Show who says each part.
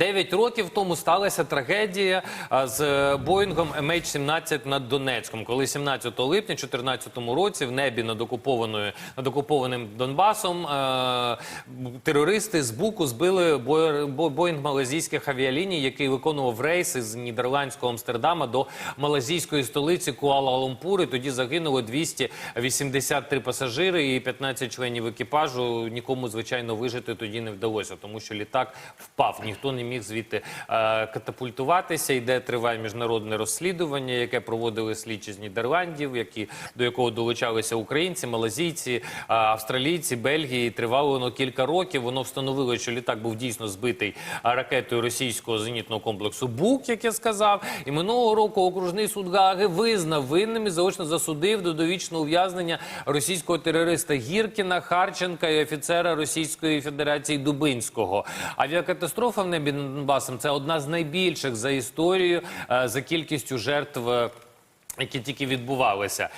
Speaker 1: 9 років тому сталася трагедія з Боїнгом MH17 над Донецьком, коли 17 липня 2014 році в небі над окупованою над окупованим Донбасом е, терористи з Буку збили Бо- Бо- Боїнг малазійських авіаліній, який виконував рейси з нідерландського Амстердама до малазійської столиці Куала-Лумпур. І тоді загинуло 283 пасажири і 15 членів екіпажу. Нікому звичайно вижити тоді не вдалося, тому що літак впав. Ніхто не міг звідти е, катапультуватися. Йде триває міжнародне розслідування, яке проводили слідчі з Нідерландів, які до якого долучалися українці, малазійці, е, австралійці, Бельгії. Тривало воно кілька років. Воно встановило, що літак був дійсно збитий е, ракетою російського зенітного комплексу БУК, як я сказав. І минулого року окружний суд Гаги визнав винним і заочно засудив до довічного ув'язнення російського терориста Гіркіна, Харченка і офіцера Російської Федерації Дубинського. Авіакатастрофа в небі Донбасом це одна з найбільших за історію е, за кількістю жертв. е, Які тільки відбувалися,